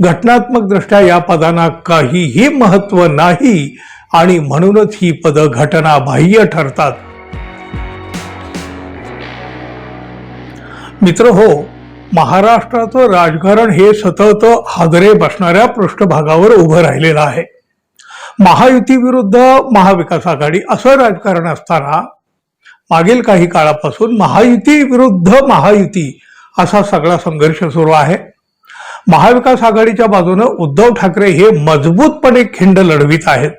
घटनात्मक दृष्ट्या या पदांना काहीही महत्त्व नाही आणि म्हणूनच ही पदं घटनाबाह्य ठरतात. मित्र हो महाराष्ट्राचं राजकारण हे सतत हादरे बसणाऱ्या पृष्ठभागावर उभं राहिलेलं आहे. महायुती विरुद्ध महाविकास आघाडी असं राजकारण असताना मागील काही काळापासून महायुती विरुद्ध महायुती असा सगळा संघर्ष सुरू आहे. महाविकास आघाडीच्या बाजूनं उद्धव ठाकरे हे मजबूतपणे खिंड लढवित आहेत.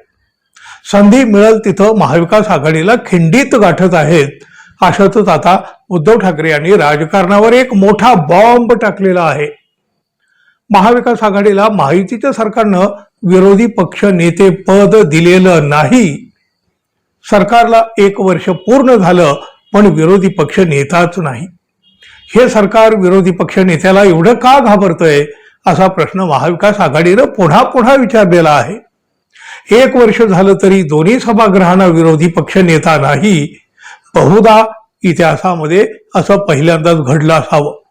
संधी मिळेल तिथं महाविकास आघाडीला खिंडीत गाठत आहेत अशातच आता उद्धव ठाकरे यांनी राजकारणावर एक मोठा बॉम्ब टाकलेला आहे. महाविकास आघाडीला माहितीच्या सरकारनं विरोधी पक्ष नेते पद दिलेलं नाही. सरकारला एक वर्ष पूर्ण झालं पण विरोधी पक्ष नेताच नाही. हे सरकार विरोधी पक्ष नेत्याला एवढं का घाबरतंय असा प्रश्न महाविकास आघाडीनं पुन्हा पुन्हा विचारलेला आहे. एक वर्ष झालं तरी दोन्ही सभागृहांना विरोधी पक्ष नेता नाही बहुधा इतिहासामध्ये असं पहिल्यांदाच घडलं असावं.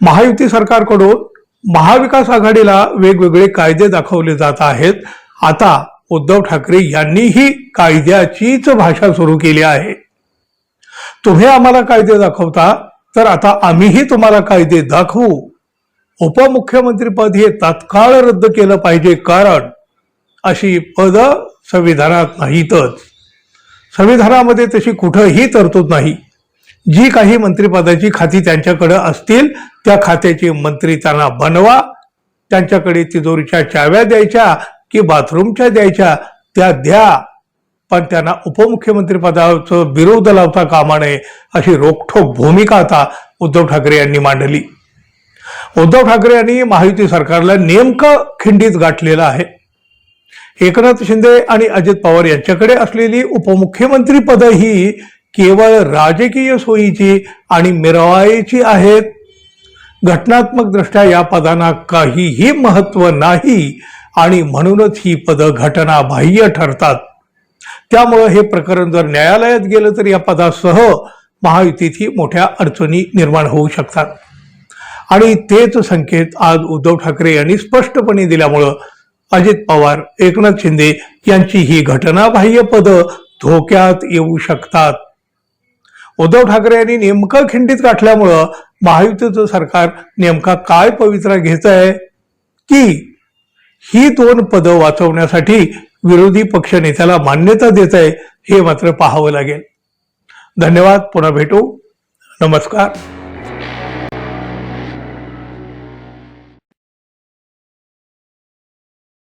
महायुती सरकारकडून महाविकास आघाडीला वेगवेगळे कायदे दाखवले जात आहेत. आता उद्धव ठाकरे यांनीही कायद्याचीच भाषा सुरू केली आहे. तुम्ही आम्हाला कायदे दाखवता? तर आता आम्हीही तुम्हाला कायदे दाखवू. उपमुख्यमंत्रीपद हे तात्काळ रद्द केलं पाहिजे कारण अशी पद संविधानात नाहीतच. संविधानामध्ये तशी कुठंही तरतूद नाही. जी काही मंत्रिपदाची खाती त्यांच्याकडे असतील त्या खात्याचे मंत्री त्यांना बनवा त्यांच्याकडे तिजोरीच्या चाव्या द्यायच्या की बाथरूमच्या द्यायच्या त्या द्या. पण त्यांना उपमुख्यमंत्री पदाचं विरोध लावता कामा नये अशी रोखठोक भूमिका आता उद्धव ठाकरे यांनी मांडली. उद्धव ठाकरे यांनी महायुती सरकारला नेमकं खिंडीत गाठलेलं आहे. एकनाथ शिंदे आणि अजित पवार यांच्याकडे असलेली उपमुख्यमंत्री पद ही केवळ राजकीय सोयीची आणि मिरवायची आहेत. घटनात्मक दृष्ट्या या पदांना काहीही महत्त्व नाही आणि म्हणूनच ही पदं घटनाबाह्य ठरतात. त्यामुळं हे प्रकरण जर न्यायालयात गेलं तर या पदासह महायुतीतही मोठ्या अडचणी निर्माण होऊ शकतात. आणि तेच संकेत आज उद्धव ठाकरे यांनी स्पष्टपणे दिल्यामुळं अजित पवार एकनाथ शिंदे यांची ही घटनाबाह्य पदं धोक्यात येऊ शकतात. उद्धव ठाकरे यांनी नेमकं खिंडीत गाठल्यामुळं महायुतीचं सरकार नेमका काय पवित्रा घेत आहे की ही दोन पदं वाचवण्यासाठी विरोधी पक्ष नेत्याला मान्यता देत आहे हे मात्र पाहावं लागेल. धन्यवाद पुन्हा भेटू. नमस्कार.